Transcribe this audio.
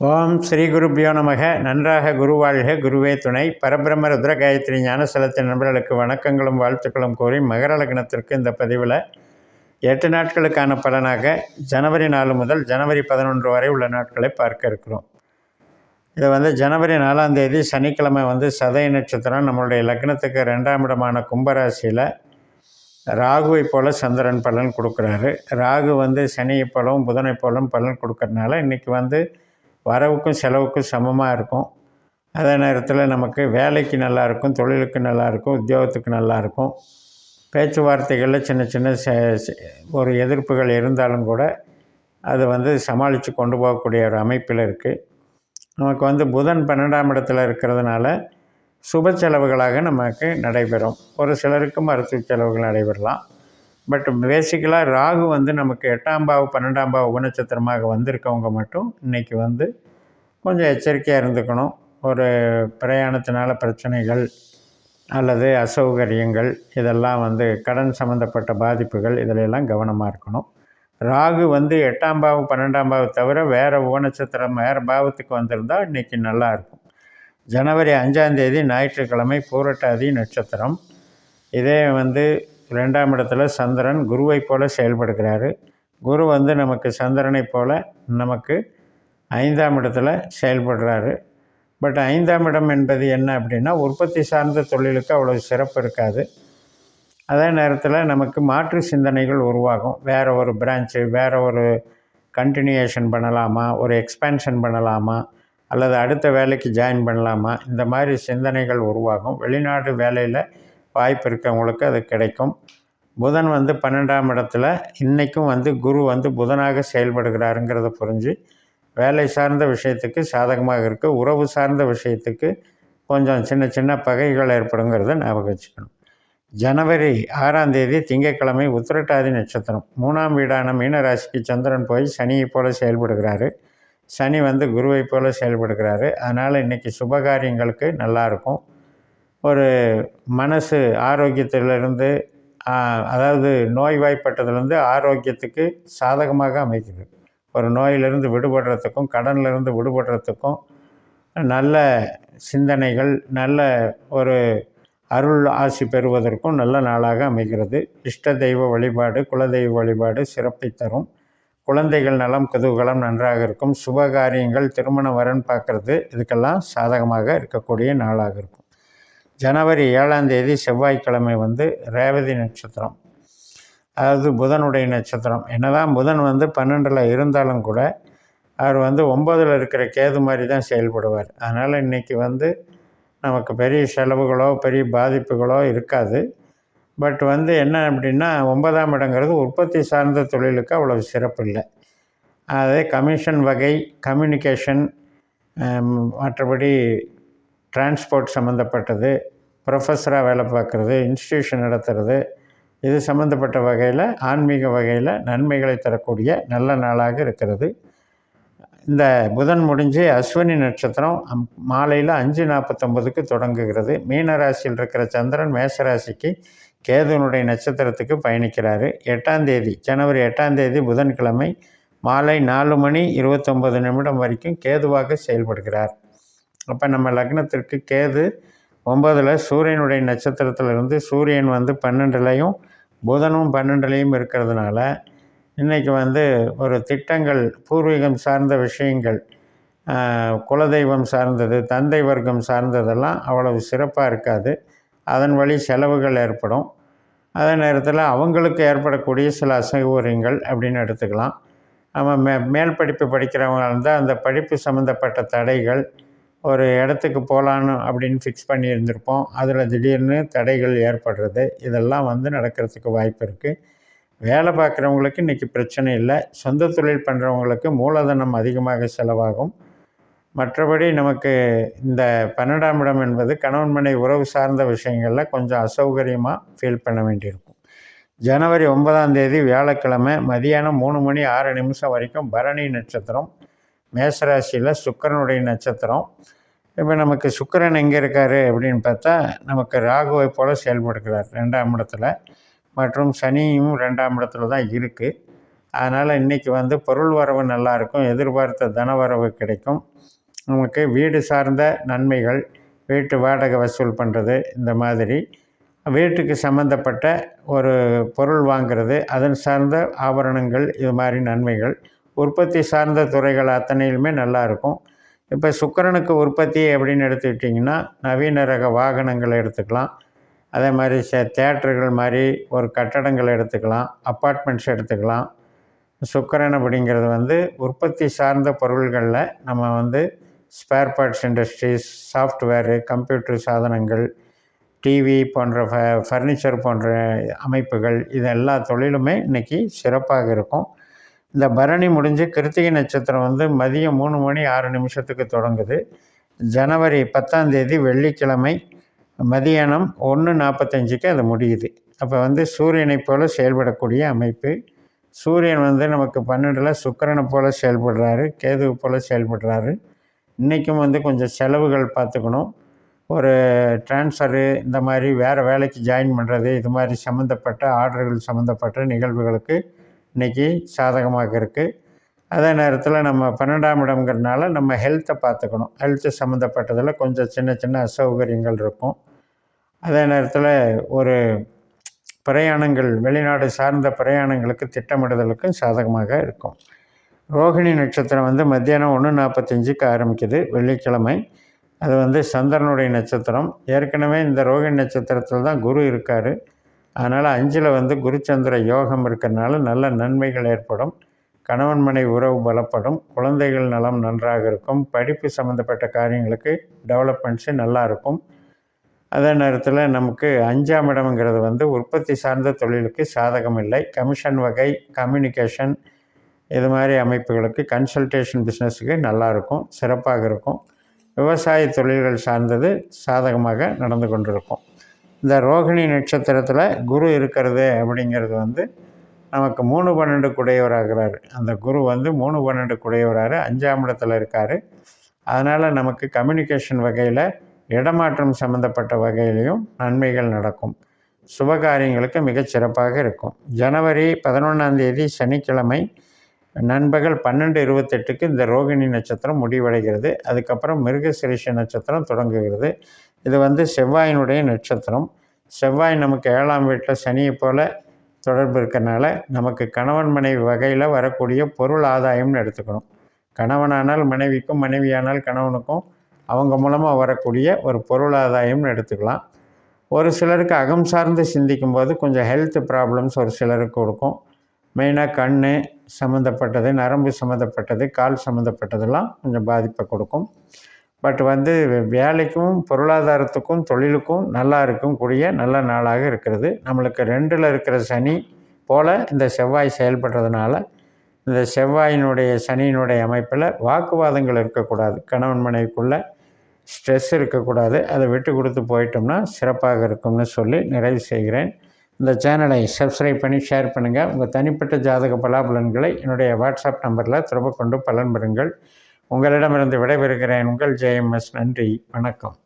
ஓம் ஸ்ரீ குருப்பியோ நமக. நன்றாக குருவாழ்க குருவே துணை. பரபிரம்ம ருத்ர காயத்ரி சலத்தின் நண்பர்களுக்கு வணக்கங்களும் வாழ்த்துக்களும் கூறி மகர லக்னத்திற்கு இந்த பதிவில் எட்டு நாட்களுக்கான பலனாக ஜனவரி நாலு முதல் ஜனவரி பதினொன்று வரை உள்ள நாட்களை பார்க்க இருக்கிறோம். இது வந்து ஜனவரி நாலாம் தேதி சனிக்கிழமை வந்து சதய நட்சத்திரம். நம்மளுடைய லக்னத்துக்கு ரெண்டாம் இடமான கும்பராசியில் ராகுவை போல் சந்திரன் பலன் கொடுக்குறாரு. ராகு வந்து சனியை போலவும் புதனை போலவும் பலன் கொடுக்கறதுனால இன்றைக்கி வந்து வரவுக்கும் செலவுக்கும் சமமாக இருக்கும். அதே நேரத்தில் நமக்கு வேலைக்கு நல்லாயிருக்கும் தொழிலுக்கு நல்லாயிருக்கும் உத்தியோகத்துக்கு நல்லாயிருக்கும் பேச்சுவார்த்தைகளில் சின்ன சின்ன ஒரு எதிர்ப்புகள் இருந்தாலும் கூட அது வந்து சமாளித்து கொண்டு போகக்கூடிய ஒரு அமைப்பில் இருக்குது நமக்கு வந்து புதன் பன்னெண்டாம் இடத்துல இருக்கிறதுனால சுப செலவுகளாக நமக்கு நடைபெறும். ஒரு சிலருக்கு மருத்துவ செலவுகள் நடைபெறலாம். பட் பேசிக்கலாக ராகு வந்து நமக்கு எட்டாம் பாவு பன்னெண்டாம் பாவு உபநட்சத்திரமாக வந்திருக்கவங்க மட்டும் இன்றைக்கி வந்து கொஞ்சம் எச்சரிக்கையாக இருந்துக்கணும். ஒரு பிரயாணத்தினால பிரச்சனைகள் அல்லது அசௌகரியங்கள் இதெல்லாம் வந்து கடன் சம்மந்தப்பட்ட பாதிப்புகள் இதிலெல்லாம் கவனமாக இருக்கணும். ராகு வந்து எட்டாம் பாவு பன்னெண்டாம் பாவு தவிர வேறு உபநட்சத்திரம் வேறு பாவத்துக்கு வந்திருந்தால் இன்றைக்கி நல்லாயிருக்கும் ஜனவரி அஞ்சாந்தேதி ஞாயிற்றுக்கிழமை பூரட்டாதி நட்சத்திரம். இதே வந்து ரெண்டாம் இடத்துல சந்திரன் குருவை போல் செயல்படுகிறாரு. குரு வந்து நமக்கு சந்திரனை போல் நமக்கு ஐந்தாம் இடத்துல செயல்படுறாரு. பட் ஐந்தாம் இடம் என்பது என்ன அப்படின்னா உற்பத்தி சார்ந்த தொழிலுக்கு அவ்வளோ சிறப்பு இருக்காது. அதே நேரத்தில் நமக்கு மாற்று சிந்தனைகள் உருவாகும். வேறு ஒரு பிரான்ச்சு வேறு ஒரு கண்டினியூஷன் பண்ணலாமா? ஒரு எக்ஸ்பேன்ஷன் பண்ணலாமா? அல்லது அடுத்த வேலைக்கு ஜாயின் பண்ணலாமா? இந்த மாதிரி சிந்தனைகள் உருவாகும். வெளிநாடு வேலையில் வாய்ப்பு இருக்கவங்களுக்கு அது கிடைக்கும். புதன் வந்து பன்னெண்டாம் இடத்துல இன்றைக்கும் வந்து குரு வந்து புதனாக செயல்படுகிறாருங்கிறத புரிஞ்சு வேலை சார்ந்த விஷயத்துக்கு சாதகமாக இருக்குது உறவு சார்ந்த விஷயத்துக்கு கொஞ்சம் சின்ன சின்ன பகைகள் ஏற்படுங்கிறத ஞாபகம் வச்சுக்கணும் ஜனவரி ஆறாம் தேதி திங்கட்கிழமை உத்திரட்டாதி நட்சத்திரம். மூணாம் வீடான மீனராசிக்கு சந்திரன் போய் சனியை போல் செயல்படுகிறாரு. சனி வந்து குருவை போல் செயல்படுகிறாரு. அதனால் இன்றைக்கி சுபகாரியங்களுக்கு நல்லாயிருக்கும் ஒரு மனசு ஆரோக்கியத்திலிருந்து அதாவது நோய்வாய்ப்பட்டதுலேருந்து ஆரோக்கியத்துக்கு சாதகமாக அமைக்குது. ஒரு நோயிலிருந்து விடுபடுறதுக்கும் கடன்லேருந்து விடுபடுறதுக்கும் நல்ல சிந்தனைகள் நல்ல ஒரு அருள் ஆசி பெறுவதற்கும் நல்ல நாளாக அமைகிறது. இஷ்ட தெய்வ வழிபாடு குலதெய்வ வழிபாடு சிறப்பை தரும். குழந்தைகள் நலம் குதூகலம் நன்றாக இருக்கும். சுபகாரியங்கள் திருமண வரன் பார்க்குறது இதுக்கெல்லாம் சாதகமாக இருக்கக்கூடிய நாளாக இருக்கும். ஜனவரி ஏழாம் தேதி செவ்வாய்க்கிழமை வந்து ரேவதி நட்சத்திரம். அதாவது புதனுடைய நட்சத்திரம். என்னதான் புதன் வந்து பன்னெண்டில் இருந்தாலும் கூட அவர் வந்து ஒம்பதில் இருக்கிற கேது மாதிரி தான் செயல்படுவார். அதனால் இன்றைக்கி வந்து நமக்கு பெரிய செலவுகளோ பெரிய பாதிப்புகளோ இருக்காது. பட் வந்து என்ன அப்படின்னா ஒன்பதாம் இடங்கிறது உற்பத்தி சார்ந்த தொழிலுக்கு அவ்வளோ சிறப்பு இல்லை. அதே கமிஷன் வகை கம்யூனிகேஷன் மற்றபடி டிரான்ஸ்போர்ட் சம்மந்தப்பட்டது ப்ரொஃபஸராக வேலை பார்க்குறது இன்ஸ்டியூஷன் நடத்துகிறது இது சம்மந்தப்பட்ட வகையில் ஆன்மீக வகையில் நன்மைகளை தரக்கூடிய நல்ல நாளாக இருக்கிறது. இந்த புதன் முடிஞ்சு அஸ்வினி நட்சத்திரம் மாலையில் அஞ்சு நாற்பத்தொம்பதுக்கு தொடங்குகிறது. மீனராசியில் இருக்கிற சந்திரன் மேசராசிக்கு கேதுனுடைய நட்சத்திரத்துக்கு பயணிக்கிறாரு. எட்டாம் தேதி ஜனவரி எட்டாம் தேதி புதன்கிழமை மாலை நாலு மணி இருபத்தொம்பது நிமிடம் வரைக்கும் கேதுவாக செயல்படுகிறார். அப்போ நம்ம லக்னத்திற்கு கேது ஒம்பதில் சூரியனுடைய நட்சத்திரத்திலிருந்து சூரியன் வந்து பன்னெண்டுலையும் புதனும் பன்னெண்டுலேயும் இருக்கிறதுனால இன்றைக்கி வந்து ஒரு திட்டங்கள் பூர்வீகம் சார்ந்த விஷயங்கள் குலதெய்வம் சார்ந்தது தந்தை வர்க்கம் சார்ந்ததெல்லாம் அவ்வளவு சிறப்பாக இருக்காது. அதன் வழி செலவுகள் ஏற்படும். அதே நேரத்தில் அவங்களுக்கு ஏற்படக்கூடிய சில அசௌகரியங்கள் அப்படின்னு எடுத்துக்கலாம். நம்ம மே மேல் படிப்பு படிக்கிறவங்க இருந்தால் அந்த படிப்பு சம்மந்தப்பட்ட தடைகள் ஒரு இடத்துக்கு போகலான்னு அப்படின்னு ஃபிக்ஸ் பண்ணியிருந்திருப்போம் அதில் திடீர்னு தடைகள் ஏற்படுறது இதெல்லாம் வந்து நடக்கிறதுக்கு வாய்ப்பு இருக்குது வேலை பார்க்குறவங்களுக்கு இன்றைக்கி பிரச்சனை இல்லை. சொந்த தொழில் பண்ணுறவங்களுக்கு மூலதனம் அதிகமாக செலவாகும். மற்றபடி நமக்கு இந்த பன்னெண்டாம் இடம் என்பது கணவன் மனை உறவு சார்ந்த விஷயங்களில் கொஞ்சம் அசௌகரியமாக ஃபீல் பண்ண வேண்டியிருக்கும். ஜனவரி ஒன்பதாம் தேதி வியாழக்கிழமை மதியானம் மூணு மணி ஆறு நிமிஷம் வரைக்கும் பரணி நட்சத்திரம். மேசராசியில் சுக்கரனுடைய நட்சத்திரம். இப்போ நமக்கு சுக்கரன் எங்கே இருக்கார் அப்படின்னு பார்த்தா நமக்கு ராகுவை போல் செயல்படுகிறார் ரெண்டாம் இடத்துல. மற்றும் சனியும் ரெண்டாம் இடத்துல தான் இருக்குது அதனால் இன்றைக்கி வந்து பொருள் வரவு நல்லாயிருக்கும் எதிர்பார்த்த தனவரவு கிடைக்கும். நமக்கு வீடு சார்ந்த நன்மைகள் வீட்டு வாடகை வசூல் பண்ணுறது இந்த மாதிரி. வீட்டுக்கு சம்மந்தப்பட்ட ஒரு பொருள் வாங்கிறது அதன் சார்ந்த ஆபரணங்கள் இது மாதிரி நன்மைகள். உற்பத்தி சார்ந்த துறைகள் அத்தனையிலுமே நல்லாயிருக்கும். இப்போ சுக்கரனுக்கு உற்பத்தி அப்படின்னு எடுத்துக்கிட்டிங்கன்னா நவீன ரக வாகனங்களை எடுத்துக்கலாம். அதே மாதிரி ச தேட்டர்கள் மாதிரி ஒரு கட்டடங்கள் எடுத்துக்கலாம் அப்பார்ட்மெண்ட்ஸ் எடுத்துக்கலாம். சுக்கரன் அப்படிங்கிறது வந்து உற்பத்தி சார்ந்த பொருள்களில் நம்ம வந்து spare parts industries software computer சாதனங்கள் டிவி போன்ற ஃப ஃபர்னிச்சர் போன்ற அமைப்புகள் இது எல்லா தொழிலுமே இன்றைக்கி சிறப்பாக இருக்கும். இந்த பரணி முடிஞ்சு கிருத்திகை நட்சத்திரம் வந்து மதியம் மூணு மணி ஆறு நிமிஷத்துக்கு தொடங்குது. ஜனவரி பத்தாம் தேதி வெள்ளிக்கிழமை மதியானம் ஒன்று நாற்பத்தஞ்சுக்கு அது முடியுது. அப்போ வந்து சூரியனை போல் செயல்படக்கூடிய அமைப்பு. சூரியன் வந்து நமக்கு பன்னெண்டில் சுக்கரனை போல் செயல்படுறாரு கேதுவு போல் செயல்படுறாரு. இன்றைக்கும் வந்து கொஞ்சம் செலவுகள் பார்த்துக்கணும். ஒரு ட்ரான்ஸ்ஃபரு இந்த மாதிரி வேறு வேலைக்கு ஜாயின் பண்ணுறது இது மாதிரி சம்மந்தப்பட்ட ஆர்டர்கள் சம்மந்தப்பட்ட நிகழ்வுகளுக்கு இன்றைக்கி சாதகமாக இருக்குது அதே நேரத்தில் நம்ம பன்னெண்டாம் இடம்ங்கிறதுனால நம்ம ஹெல்த்தை பார்த்துக்கணும். ஹெல்த்து சம்மந்தப்பட்டதில் கொஞ்சம் சின்ன சின்ன அசௌகரியங்கள் இருக்கும். அதே நேரத்தில் ஒரு பிரயாணங்கள் வெளிநாடு சார்ந்த பிரயாணங்களுக்கு திட்டமிடுதலுக்கும் சாதகமாக இருக்கும். ரோகிணி நட்சத்திரம் வந்து மத்தியானம் ஒன்று நாற்பத்தஞ்சுக்கு ஆரம்பிக்குது வெள்ளிக்கிழமை. அது வந்து சந்திரனுடைய நட்சத்திரம். ஏற்கனவே இந்த ரோகிணி நட்சத்திரத்தில் தான் குரு இருக்கார். அதனால் அஞ்சில் வந்து குருச்சந்திர யோகம் இருக்கிறதுனால நல்ல நன்மைகள் ஏற்படும். கணவன் மனை உறவு பலப்படும். குழந்தைகள் நலம் நன்றாக இருக்கும். படிப்பு சம்மந்தப்பட்ட காரியங்களுக்கு டெவலப்மெண்ட்ஸு நல்லா இருக்கும். அதே நேரத்தில் நமக்கு அஞ்சாம் இடம்ங்கிறது வந்து உற்பத்தி சார்ந்த தொழிலுக்கு சாதகம் இல்லை. கமிஷன் வகை கம்யூனிகேஷன் இது மாதிரி அமைப்புகளுக்கு கன்சல்டேஷன் பிஸ்னஸுக்கு நல்லாயிருக்கும் சிறப்பாக இருக்கும். விவசாய தொழில்கள் சார்ந்தது சாதகமாக நடந்து கொண்டிருக்கும். இந்த ரோகிணி நட்சத்திரத்தில் குரு இருக்கிறது அப்படிங்கிறது வந்து நமக்கு மூணு பன்னெண்டு குடையவராகிறார். அந்த குரு வந்து மூணு பன்னெண்டு குடையவராரு அஞ்சாம் இடத்துல இருக்கார். அதனால் நமக்கு கம்யூனிகேஷன் வகையில் இடமாற்றம் சம்மந்தப்பட்ட வகையிலையும் நன்மைகள் நடக்கும். சுபகாரியங்களுக்கு மிகச்சிறப்பாக இருக்கும். ஜனவரி பதினொன்றாந்தேதி சனிக்கிழமை நண்பகல் பன்னெண்டு இருபத்தெட்டுக்கு இந்த ரோகிணி நட்சத்திரம் முடிவடைகிறது. அதுக்கப்புறம் மிருகசிரிஷ நட்சத்திரம் தொடங்குகிறது. இது வந்து செவ்வாயினுடைய நட்சத்திரம். செவ்வாய் நமக்கு ஏழாம் வீட்டில் சனியை போல் தொடர்பு இருக்கிறனால நமக்கு கணவன் மனைவி வகையில் வரக்கூடிய பொருள் ஆதாயம்னு எடுத்துக்கணும். கணவனானால் மனைவிக்கும் மனைவியானால் கணவனுக்கும் அவங்க மூலமாக வரக்கூடிய ஒரு பொருளாதாயம்னு எடுத்துக்கலாம். ஒரு சிலருக்கு அகம் சார்ந்து சிந்திக்கும் போது கொஞ்சம் ஹெல்த் ப்ராப்ளம்ஸ் ஒரு சிலருக்கு கொடுக்கும். மெயினாக கண் சம்மந்தப்பட்டது நரம்பு சம்மந்தப்பட்டது கால் சம்மந்தப்பட்டதெல்லாம் கொஞ்சம் பாதிப்பை கொடுக்கும். பட் வந்து வேலைக்கும் பொருளாதாரத்துக்கும் தொழிலுக்கும் நல்லா இருக்கக்கூடிய நல்ல நாளாக இருக்கிறது. நம்மளுக்கு ரெண்டில் இருக்கிற சனி போல் இந்த செவ்வாய் செயல்படுறதுனால இந்த செவ்வாயினுடைய சனியினுடைய அமைப்பில் வாக்குவாதங்கள் இருக்கக்கூடாது. கணவன் மனைவிக்குள்ளே ஸ்ட்ரெஸ் இருக்கக்கூடாது. அதை விட்டு கொடுத்து போயிட்டோம்னா சிறப்பாக இருக்கும்னு சொல்லி நிறைவு செய்கிறேன். இந்த சேனலை சப்ஸ்கிரைப் பண்ணி ஷேர் பண்ணுங்கள் உங்கள் தனிப்பட்ட ஜாதக பலாபலன்களை என்னுடைய வாட்ஸ்அப் நம்பரில் திரும்ப கொண்டு பலன் பெறுங்கள். உங்களிடமிருந்து விடைபெறுகிறேன். உங்கள் ஜெயம்எஸ் நன்றி. வணக்கம்.